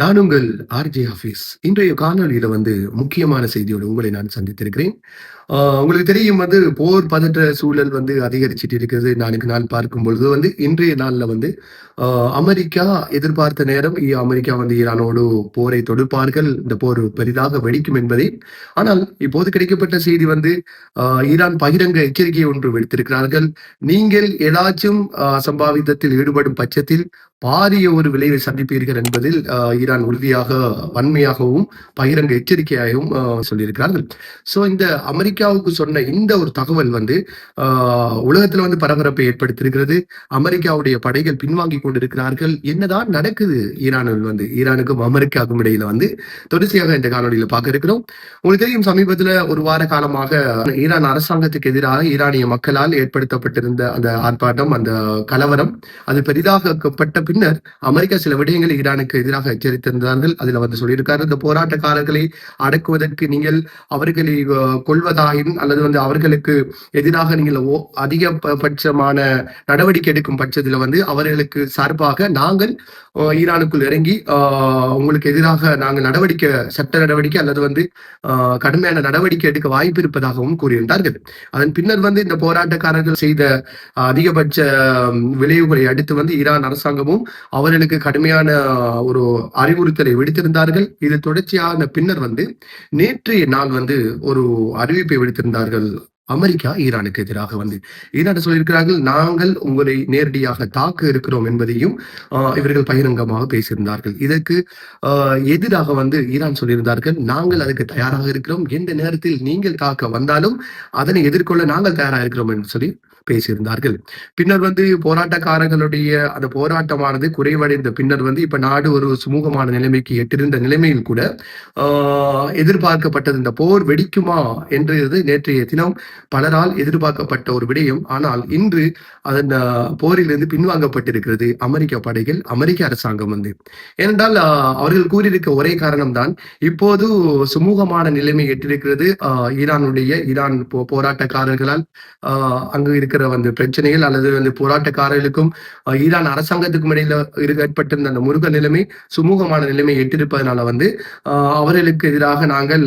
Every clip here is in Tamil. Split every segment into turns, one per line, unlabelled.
நான் உங்கள் ஆர்ஜே ஹஃபீஸ். இன்றைய காணொலியில வந்து முக்கியமான செய்தியோடு உங்களை நான் சந்தித்திருக்கிறேன். உங்களுக்கு தெரியும் வந்து போர் பதற்ற சூழல் வந்து அதிகரிச்சுட்டு இருக்கிறது நாளுக்கு நாள் பார்க்கும் பொழுது வந்து இன்றைய நாளில் வந்து அமெரிக்கா எதிர்பார்த்த நேரம் அமெரிக்கா வந்து ஈரானோடு போரை தொடுப்பார்கள். இந்த போர் பெரிதாக வெடிக்கும் என்பதை. ஆனால் இப்போது கிடைக்கப்பட்ட செய்தி வந்து ஈரான் பகிரங்க எச்சரிக்கை ஒன்று விடுத்திருக்கிறார்கள். நீங்கள் ஏதாச்சும் சம்பாவிதத்தில் ஈடுபடும் பட்சத்தில் பாரிய ஒரு விளைவை சந்திப்பீர்கள் என்பதில் ஈரான் உறுதியாக வன்மையாகவும் பகிரங்க எச்சரிக்கையாகவும் சொல்லியிருக்கிறார்கள். சோ இந்த அமெரிக்காவுக்கு சொன்ன இந்த ஒரு தகவல் வந்து ஆஹ் உலகத்துல வந்து பரபரப்பை ஏற்படுத்தியிருக்கிறது. அமெரிக்காவுடைய படைகள் பின்வாங்கி கொண்டிருக்கிறார்கள். என்னதான் நடக்குது ஈரானில் வந்து ஈரானுக்கும் அமெரிக்காவுக்கும் இடையில வந்து தொடர்ச்சியாக இந்த காணொலியில பார்க்க இருக்கிறோம் உங்களுக்கு தெரியும் சமீபத்துல ஒரு வார காலமாக ஈரான் அரசாங்கத்துக்கு எதிராக ஈரானிய மக்களால் ஏற்படுத்தப்பட்டிருந்த அந்த ஆர்ப்பாட்டம் அந்த கலவரம் அது பெரிதாக்கப்பட்ட பின்னர் அமெரிக்கா சில விடயங்களை ஈரானுக்கு எதிராக எச்சரித்திருந்தார்கள் அதுல வந்து சொல்லியிருக்காரு இந்த போராட்டக்காரர்களை அடக்குவதற்கு நீங்கள் அவர்களை கொள்வதாயும் அல்லது வந்து அவர்களுக்கு எதிராக நீங்கள் ஓ- அதிகபட்சமான நடவடிக்கை எடுக்கும் பட்சத்தில் வந்து அவர்களுக்கு சார்பாக நாங்கள் ஈரானுக்குள் இறங்கி உங்களுக்கு எதிராக நாங்கள் நடவடிக்கை சட்ட நடவடிக்கை அல்லது வந்து கடுமையான நடவடிக்கை எடுக்க வாய்ப்பு இருப்பதாகவும் கூறியிருந்தார்கள். அதன் பின்னர் வந்து இந்த போராட்டக்காரர்கள் செய்த அதிகபட்ச விளைவுகளை அடுத்து வந்து ஈரான் அரசாங்கமும் அவர்களுக்கு கடுமையான ஒரு அறிவுறுத்தலை விடுத்திருந்தார்கள். இது தொடர்ச்சியான பின்னர் வந்து நேற்றைய நாள் வந்து ஒரு அறிவிப்பை விடுத்திருந்தார்கள். அமெரிக்கா ஈரானுக்கு எதிராக வந்து. ஈரான் சொல்லியிருக்கிறார்கள் நாங்கள் உங்களை நேரடியாக தாக்க இருக்கிறோம் என்பதையும் ஆஹ், இவர்கள் பகிரங்கமாக பேசியிருந்தார்கள். இதற்கு ஆஹ், எதிராக வந்து ஈரான் சொல்லியிருந்தார்கள் நாங்கள் அதுக்கு தயாராக இருக்கிறோம். எந்த நேரத்தில் நீங்கள் தாக்க வந்தாலும் அதனை எதிர்கொள்ள நாங்கள் தயாராக இருக்கிறோம் என்று சொல்லி பேசியிருந்தார்கள். பின்னர் வந்து போராட்டக்காரர்களுடைய அந்த போராட்டமானது குறைவடைந்த பின்னர் வந்து இப்ப நாடு ஒரு சுமூகமான நிலைமைக்கு எட்டிருந்த நிலைமையில் கூட ஆஹ், எதிர்பார்க்கப்பட்டது இந்த போர் வெடிக்குமா? என்றது நேற்றைய தினம் பலரால் எதிர்பார்க்கப்பட்ட ஒரு விடயம். ஆனால் இன்று அதன் போரிலிருந்து பின்வாங்கப்பட்டிருக்கிறது அமெரிக்க படைகள் அமெரிக்க அரசாங்கம் வந்து. ஏனென்றால் அவர்கள் கூறியிருக்க ஒரே காரணம்தான். இப்போது சுமூகமான நிலைமை எட்டிருக்கிறது ஈரானுடைய ஈரான் போராட்டக்காரர்களால் அங்கு இருக்கிற வந்து பிரச்சனைகள் அல்லது வந்து போராட்டக்காரர்களுக்கும் ஈரான் அரசாங்கத்துக்கும் இடையில ஏற்பட்டிருந்த அந்த முருக நிலைமை சுமூகமான நிலைமை எட்டிருப்பதனால வந்து அவர்களுக்கு எதிராக நாங்கள்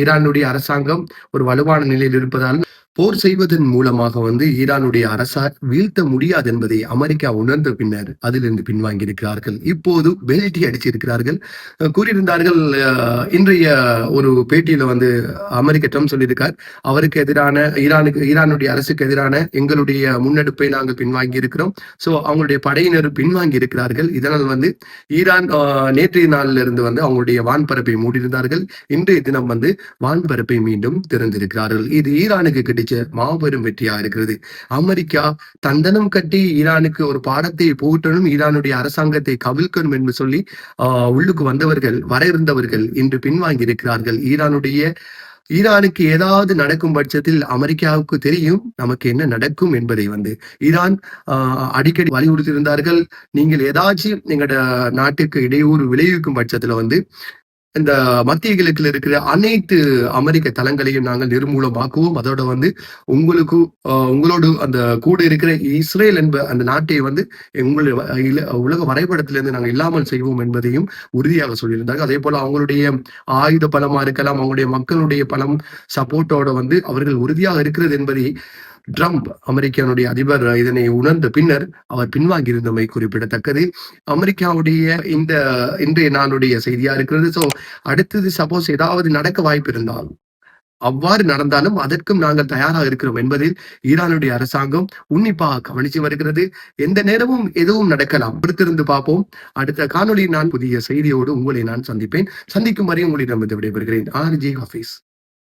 ஈரானுடைய அரசாங்கம் ஒரு வலுவான நிலையில் இருப்பதால் போர் செய்வதன் மூலமாக வந்து ஈரானுடைய அரசார் வீழ்த்த முடியாது என்பதை அமெரிக்கா உணர்ந்த பின்னர் அதிலிருந்து பின்வாங்கி இருக்கிறார்கள் இப்போது பெல்ட்டி அடிச்சிருக்கிறார்கள் கூறியிருந்தார்கள் இன்றைய ஒரு பேட்டியில வந்து அமெரிக்க ட்ரம்ப் சொல்லியிருக்கார். அவருக்கு எதிரான ஈரானுக்கு ஈரானுடைய அரசுக்கு எதிரான எங்களுடைய முன்னெடுப்பை நாங்கள் பின்வாங்கி இருக்கிறோம் சோ அவங்களுடைய படையினர் பின்வாங்கி இருக்கிறார்கள் இதனால் வந்து ஈரான் நேற்றைய நாளில் இருந்து வந்து அவங்களுடைய வான்பரப்பை மூடியிருந்தார்கள். இன்றைய தினம் வந்து வான்பரப்பை மீண்டும் திறந்திருக்கிறார்கள். இது ஈரானுக்கு அடிச்ச மாபெரும் வெற்றியா இருக்கிறது. அமெரிக்கா தந்தனம் கட்டி ஈரானுக்கு ஒரு பாடத்தை புகட்டணும் ஈரானுடைய அரசாங்கத்தை கவிழ்க்கணும் என்று சொல்லி உள்ளுக்கு வந்தவர்கள் வர இருந்தவர்கள் இன்று பின்வாங்கி இருக்கிறார்கள். ஈரானுடைய ஈரானுக்கு ஏதாவது நடக்கும் பட்சத்தில் அமெரிக்காவுக்கு தெரியும் நமக்கு என்ன நடக்கும் என்பதை வந்து. ஈரான் ஆஹ் அடிக்கடி வலியுறுத்தியிருந்தார்கள். நீங்கள் ஏதாச்சும் எங்களோட நாட்டுக்கு இடையூறு விளைவிக்கும் பட்சத்துல வந்து இந்த மத்திய கிழக்கில் இருக்கிற அனைத்து அமெரிக்க தளங்களையும் நாங்கள் நிர்மூலமாக்குவோம். அதோட வந்து உங்களுக்கு ஆஹ், உங்களோடு அந்த கூட இருக்கிற இஸ்ரேல் என்ப அந்த நாட்டை வந்து உங்களுடைய இல- உலக வரைபடத்திலிருந்து நாங்கள் இல்லாமல் செய்வோம் என்பதையும் உறுதியாக சொல்லியிருந்தாங்க அதே போல அவங்களுடைய ஆயுத பலமா இருக்கலாம் அவங்களுடைய மக்களுடைய பலம் சப்போர்ட்டோட வந்து அவர்கள் உறுதியாக இருக்கிறது என்பதை ட்ரம்ப் அமெரிக்காவுடைய அதிபர் இதனை உணர்ந்த பின்னர் அவர் பின்வாங்கியிருந்தமை குறிப்பிடத்தக்கது. அமெரிக்காவுடைய இந்த இன்றைய நாளுடைய செய்தியா இருக்கிறது? சோ அடுத்தது சப்போஸ் ஏதாவது நடக்க வாய்ப்பு இருந்தால் அவ்வாறு நடந்தாலும் அதற்கும் நாங்கள் தயாராக இருக்கிறோம் என்பதில் ஈரானுடைய அரசாங்கம் உன்னிப்பாக கவனித்து வருகிறது. எந்த நேரமும் எதுவும் நடக்கலாம். பொறுத்திருந்து பார்ப்போம். அடுத்த காணொலியில் நான் புதிய செய்தியோடு உங்களை நான் சந்திப்பேன். சந்திக்கும் வரை உங்களிடம் விடைபெறுகிறேன். R J Hafeez.